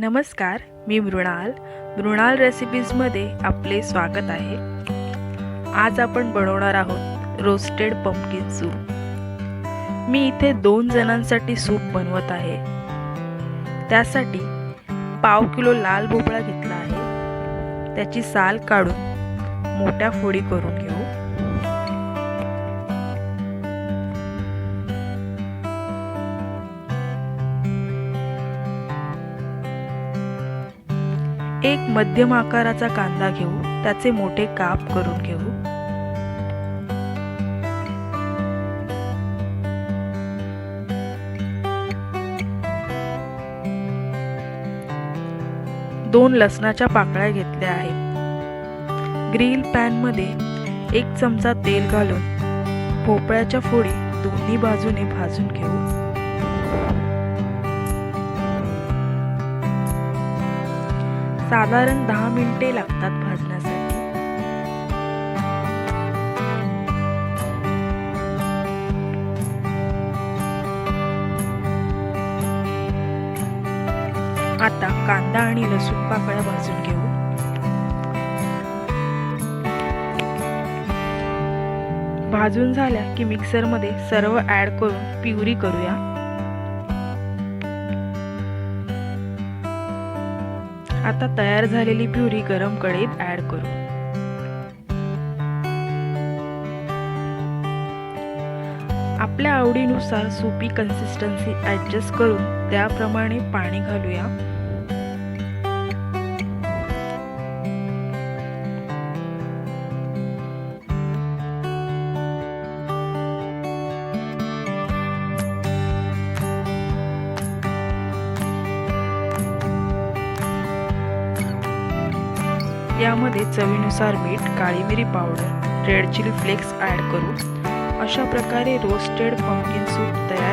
नमस्कार मी मृणाल. मृणाल रेसिपीजमध्ये आपले स्वागत आहे. आज आपण बनवणार आहोत रोस्टेड पंपकिन सूप मी इथे दोन जणांसाठी सूप बनवत आहे. त्यासाठी पाव किलो लाल भोपळा घेतला आहे. त्याची साल काढून मोठ्या फोडी करून घेऊ. एक मध्यम आकाराचा कांदा घेऊ त्याचे मोठे काप करून घेऊ. दोन लसणाच्या पाकळ्या घेतल्या आहेत. ग्रिल पॅनमध्ये एक चमचा तेल घालून भोपळ्याच्या फोडी दोन्ही बाजूने भाजून घेऊ. साधारण दहा मिनिटे लागतात भाजण्यासाठी. आता कांदा आणि लसूण पाकळ्या भाजून घेऊ. भाजून झाल्या की मिक्सरमध्ये सर्व ॲड करून प्युरी करूया. आता तयार झालेली प्युरी गरम कढईत ॲड करू. आपल्या आवडीनुसार सोपी कन्सिस्टन्सी ॲडजस्ट करून त्याप्रमाणे पाणी घालूया. यामध्ये चवीनुसार मीठ काळी मिरी powder red chilli flakes add करू. अशा प्रकारे रोस्टेड पंपकिन सूप तयार